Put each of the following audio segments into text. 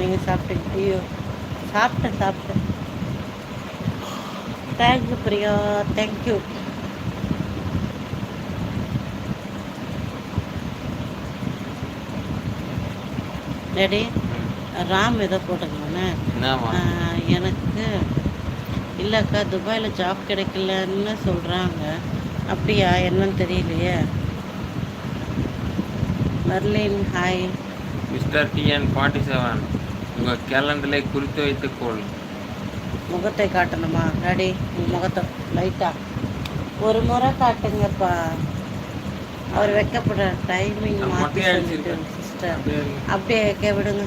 நீங்கள் சாப்பிட்டீங்க ஐயோ சாப்பிட்டேன் சாப்பிட்டேன். Thank you Priya. Thank you daddy Ram எதை என்னம்மா? எனக்கு இல்லைக்கா துபாயில் ஜாப் கிடைக்கலன்னு சொல்கிறாங்க அப்படியா என்னன்னு தெரியலையே. Marlin hi mister TN forty seven உங்கள் கேலண்டரை குறித்து வைத்துக்கொள் முகத்தை காட்டணுமா? டாடி உங்கள் முகத்தை லைட்டாக ஒரு முறை காட்டுங்கப்பா. அவர் வைக்கப்படுற டைமிங் மாற்றி சொல்லிட்டு. சிஸ்டர் அப்படியே வைக்க விடுங்க.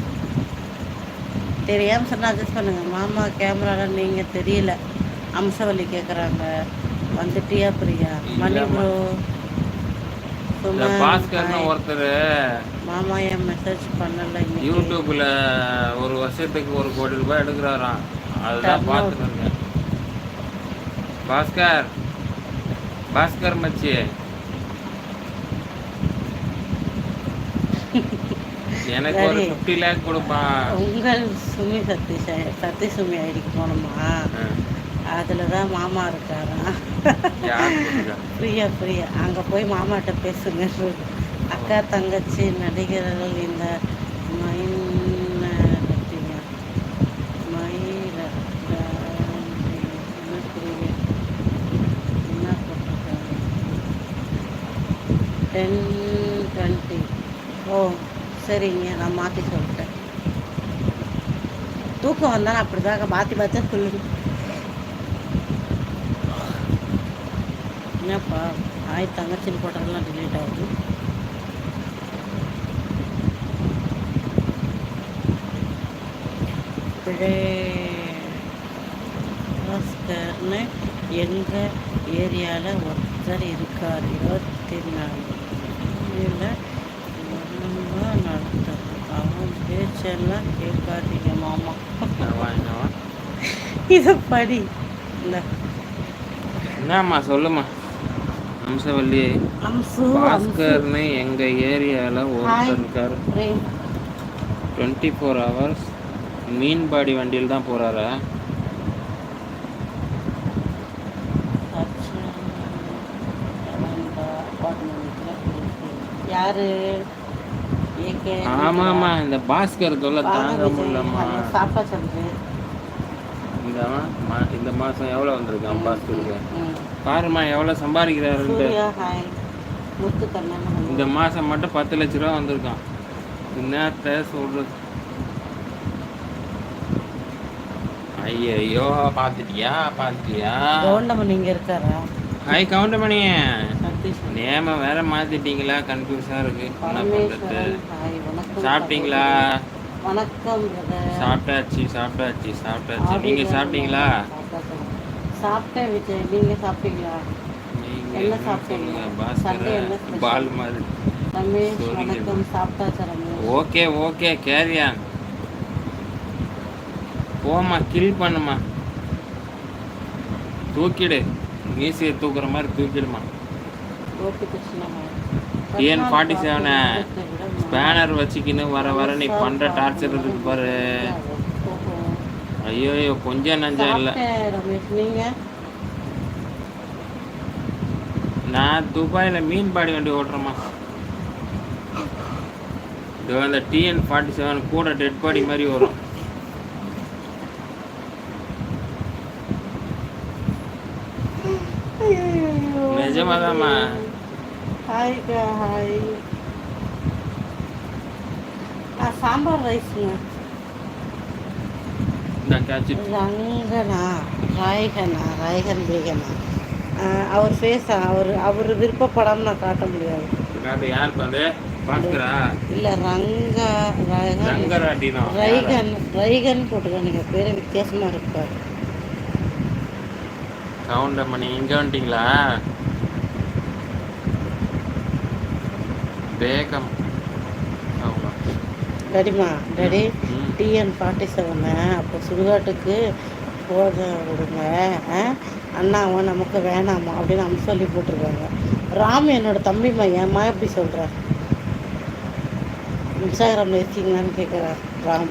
தெரியாமல் சொன்னால் அட்ஜஸ்ட் பண்ணுங்க. மாமா கேமராவில் நீங்கள் தெரியல. அம்சவல்லி கேட்குறாங்க வந்துட்டியா பிரியா? மணி. ப்ரோ பாஸ்கர்னு ஒருத்தர் மாமா என் மெசேஜ் பண்ணல யூடியூப்ல ஒரு வருஷத்துக்கு ஒரு கோடி ரூபாய் எடுக்கிறாராம். அதுதான் இருந்தேன் பாஸ்கர். பாஸ்கர் மச்சி. எனக்கு ஒரு. ஃபிஃப்டி லேக் கொடுப்பான் உங்கள் சுமி சதீஷ் சத்தி சுமி ஐடிக்கு போகணுமா? அதில் தான் மாமா இருக்காராம் யார் கொடுக்குறா? பிரியா பிரியா. அங்கே போய் மாமாட்ட பேசுங்க. அக்கா தங்கச்சி நடிகர்கள் இந்த டென் டுவெண்ட்டி ஓ சரிங்க. நான் மாற்றி சொல்லிட்டேன் தூக்கம் வந்தாலும் அப்படிதாங்க மாற்றி பார்த்தா சொல்லுங்க என்னப்பா? ஆய் தங்கச்சின்னு போட்டதெல்லாம் டிலீட் ஆகுது. பிழை. பாஸ்கர்னு எங்கள் ஏரியாவில் ஒருத்தர் இருக்கார். இருபத்தி நாலு நடத்துறது அவன் பேச்செல்லாம் கேட்காதீங்க மாமா? இதை படி. இந்த. என்னம்மா சொல்லுமா அம்சவல்லி அம்சு அம்சு பாஸ்கர்னு எங்க ஏரியால ஹாய். ஒருத்தர் இருக்காரு. பிரேம் டுவெண்ட்டி ஃபோர் ஹவர்ஸ் மீன்பாடி வண்டியில் தான் போறாரா. யாரு? ஆமாம்மா இந்த பாஸ்கர் தொல்லை தாங்க முடியலம்மா. சாப்பா சொல்றேன் மா- இந்த மாசம் எவ்வளவு வந்திருக்கான் பாஸ்கருக்கு ம். பாரும்மா எவ்வளவு சம்பாதிக்கிறாருன்ட்டு. சூர்யா ஹாய். முத்து கண்ணன் hello. இந்த மாசம் மட்டும் பத்து லட்ச ரூபா வந்திருக்கான். என்னத்த சொல்றது? ஐயோ பார்த்துட்டியா பார்த்துட்டியா? கவுண்டமன் இங்க இருக்காரா? ஹாய் கவுண்டமணி நேம வேற மாத்திட்டீங்களா? கன்ஃபியூஸா இருக்கு. என்ன சாப்பிட்டீங்களா? வணக்கம். சாப்பிட்டாச்சு சாப்பிட்டாச்சு சாப்பிட்டாச்சு. நீங்க சாப்பிட்டீங்களா? சாப்பிட்டேன் விஜய். நீங்க சாப்பிட்டீங்களா? என்ன சாப்பிட்டீங்க? பால் மாதிரி. ரமேஷ் Sorry, வணக்கம். சாப்பிட்டாச்சா ரமேஷ் ஓகே ஓகே. கேரியான் போம்மா கில் பண்ணுமா தூக்கிடு. மீசியை தூக்குற மாதிரி தூக்கிடுமா டிஎன் ஃபார்ட்டி செவனு பேனர் வச்சுக்கின்னு வர வர நீ பண்ற டார்ச்சர் இருக்கு பாரு. ஐயோ கொஞ்சம் நஞ்சம் இல்லை. நான் துபாயில் மீன் பாடி வண்டி ஓட்டுறேம்மா. இதோ அந்த டிஎன் ஃபார்ட்டி செவன் கூட டெட் பாடி மாதிரி வரும். நிஜமாதாம்மா. ஹாய்க்கா ஹாய் ஆ சாம்பார் ரைஸுங்க ரங்கனா ராயகனா ராயகன் பேகனா அவர் ஃபேஸ் அவர் அவர் விருப்பப்படாமல் நான் காட்ட முடியாது. இல்லை ரங்கா ரைகன் ரைகன் போட்டுருக்கானுங்க பேர் வித்தியாசமாக இருப்பார் கவுண்டமணி இங்க வந்துட்டீங்களா? ஆமா. டடிமா டடி. டிஎன் ஃபார்ட்டி செவனு அப்போ சுடுகாட்டுக்கு போத விடுங்க? அண்ணாவும் நமக்கு வேணாமா? அப்படின்னு நம்ம சொல்லி போட்டிருக்காங்க. ராம் என்னோட தம்பிம்மா ஏம்மா எப்படி சொல்கிற இன்ஸ்டாகிராமில் இருக்கீங்களான்னு கேட்குறார் ராம்.